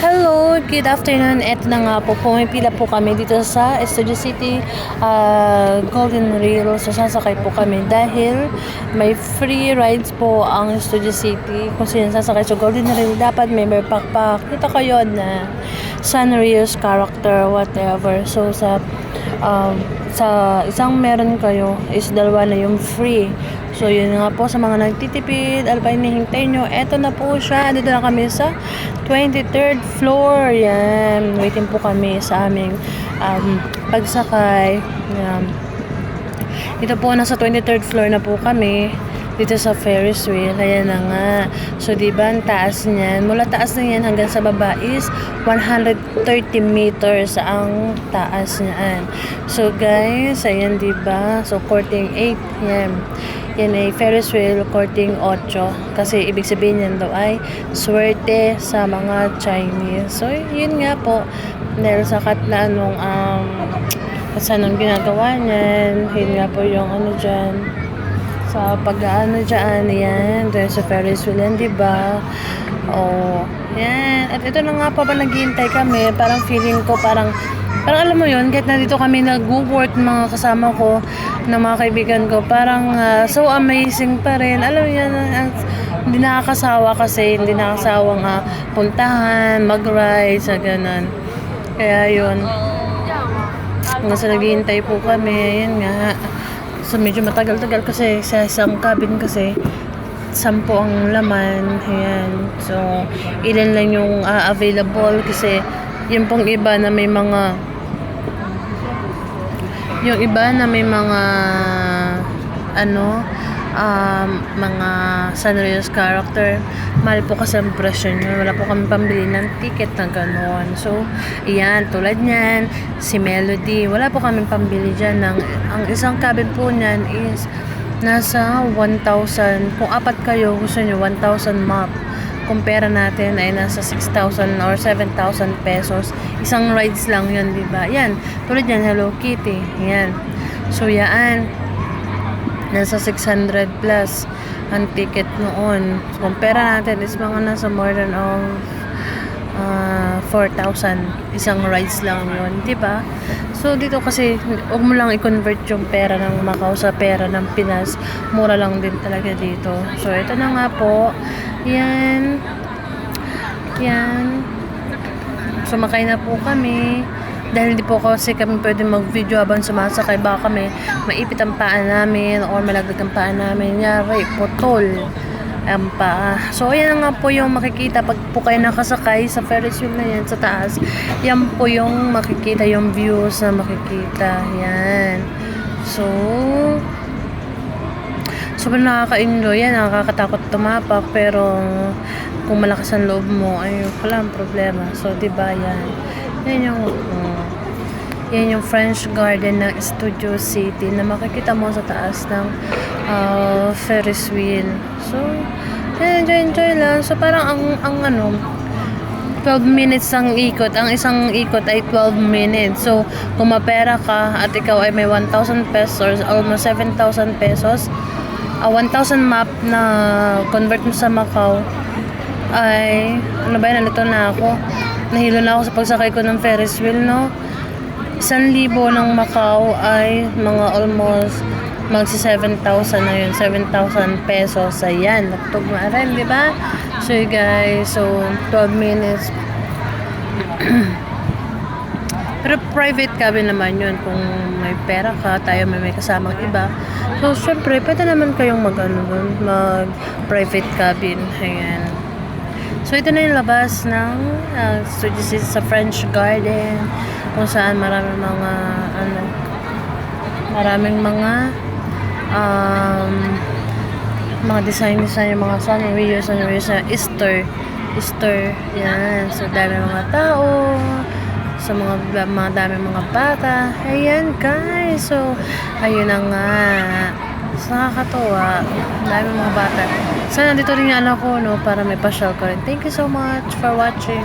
Hello, good afternoon. Eto na nga po, pumipila po kami dito sa Studio City ah, Golden Rail. So, sasakay po kami dahil may free rides po ang Studio City. Kung sino sasakay sa Golden Rail, dapat may backpack. Kita kayo na Sanrio's character, whatever. So, sa um, sa isang meron kayo is dalawa na yung free. So, yun nga po sa mga nagtitipid, pa hinihintay nyo? Eto na po siya. Dito na kami sa 23rd floor. Yan. Waiting po kami sa aming um, pagsakay. Yan. Dito po, nasa 23rd floor na po kami. Dito sa Ferris wheel. Ayan na nga. So, di ang taas niyan. Mula taas na yan hanggang sa baba is 130 meters ang taas niyan. So, guys, ayan, di ba? So, courting 8. Yan. Yan ay Ferris wheel courting 8. Kasi, ibig sabihin yan daw ay swerte sa mga Chinese. So, yun nga po. Dahil sa kat na anong um, kung saan ang ginagawa niyan. Yun nga po yung ano dyan sa pag-ano dyan, yan, dahil sa Ferris wheel yan, di ba? Oh, yan. At ito na nga pa ba naghihintay kami, parang feeling ko parang, parang alam mo yun, kahit nandito kami nag-work mga kasama ko, na mga kaibigan ko, parang ah, so amazing pa rin. Alam mo yan, ang- hindi nakakasawa kasi, hindi nakakasawa nga puntahan, mag-ride, sa ganun. Kaya yun. Hanggang sa naghihintay po kami, yun nga. So medyo matagal-tagal kasi sa isang cabin kasi sampo ang laman. Ayan. So, ilan lang yung ah, available kasi yung pong iba na may mga yung iba na may mga ano um, mga Sanrio's character mahal po kasi ang presyo nyo wala po kami pambili ng ticket na gano'n so iyan tulad niyan si Melody wala po kami pambili dyan ng, ang isang cabin po niyan is nasa 1,000 kung apat kayo gusto nyo 1,000 map kung pera natin ay nasa 6,000 or 7,000 pesos. Isang rides lang yun, di ba? Yan. Tulad yan, Hello Kitty. Yan. So, yan. Nasa 600 plus ang ticket noon. So, pera natin is mga nasa more than of uh, 4,000. Isang rides lang yun, di ba? So, dito kasi, huwag mo lang i-convert yung pera ng Macau sa pera ng Pinas. Mura lang din talaga dito. So, ito na nga po. Yan. Yan. Sumakay na po kami. Dahil di po kasi kami pwede mag-video habang sumasakay. Baka kami maipit ang paa namin or malaglag ang paa namin. Yari, putol ang paa. So, ayan nga po yung makikita pag po kayo nakasakay sa Ferris wheel na yan sa taas. Yan po yung makikita, yung views na makikita. Yan. So, sobrang nakaka-enjoy yan, nakakatakot tumapak, pero kung malakas ang loob mo, ay wala ang problema. So, di ba yan? Yan yung, uh, yan yung French Garden ng Studio City na makikita mo sa taas ng uh, Ferris wheel. So, enjoy, enjoy lang. So, parang ang, ang ano, 12 minutes ang ikot. Ang isang ikot ay 12 minutes. So, kung mapera ka at ikaw ay may 1,000 pesos, almost 7,000 pesos, a 1,000 map na convert mo sa Macau, ay, ano ba yun, nalito na ako. Nahilo na ako sa pagsakay ko ng Ferris wheel, no? Isang libo ng Macau ay mga almost magsi 7,000 na yun, 7,000 pesos. Ayan, naktog na rin, di ba? So, you guys, so, 12 minutes. Pero private cabin naman yun. Kung may pera ka, tayo may may kasamang iba. So, syempre, pwede naman kayong mag, ano, mag private cabin. Ayan. So, ito na yung labas ng uh, Studio City sa French Garden. Kung saan maraming mga, ano, maraming mga, um, mga design-design yung mga Sanrio, Sanrio sa Easter. Easter, yan. So, dami mga tao. Sa mga, mga dami mga bata. Ayan, guys. So, ayun na nga. So, nakakatawa. Dami mga bata. Sana dito rin yung anak ko, no? Para may pasyal ko rin. Thank you so much for watching.